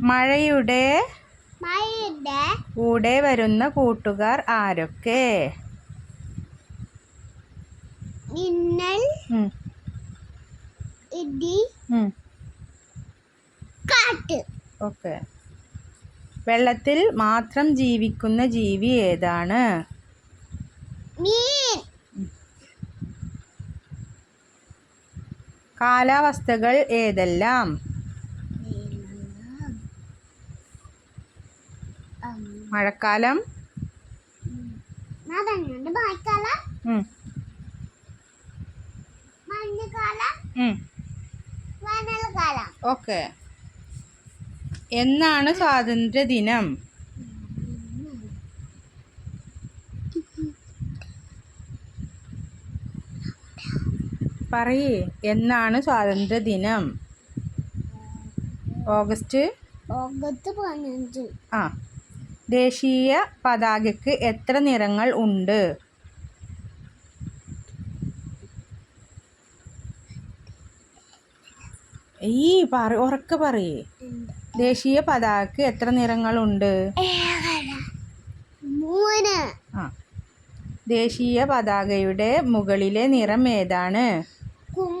മഴയുടെ കൂടെ വരുന്ന കൂട്ടുകാർ ആരൊക്കെ? മിന്നൽ ഇടി കാറ്റ്. ഓക്കെ. വെള്ളത്തിൽ മാത്രം ജീവിക്കുന്ന ജീവി ഏതാണ്? മീൻ. കാലാവസ്ഥകൾ ഏതെല്ലാം? മഴക്കാലം. ഓക്കെ. എന്നാണ് സ്വാതന്ത്ര്യ ദിനം പറയേ. എന്നാണ് സ്വാതന്ത്ര്യ ദിനം ഓഗസ്റ്റ്? ഓഗസ്റ്റ് പതിനഞ്ച്. ആ. ദേശീയ പതാകയ്ക്ക് എത്ര നിറങ്ങൾ ഉണ്ട്? ഈ പറ ഉറക്കെ പറയേ. ദേശീയ പതാകയ്ക്ക് എത്ര നിറങ്ങളുണ്ട് ആ. ദേശീയ പതാകയുടെ മുകളിലെ നിറം ഏതാണ്?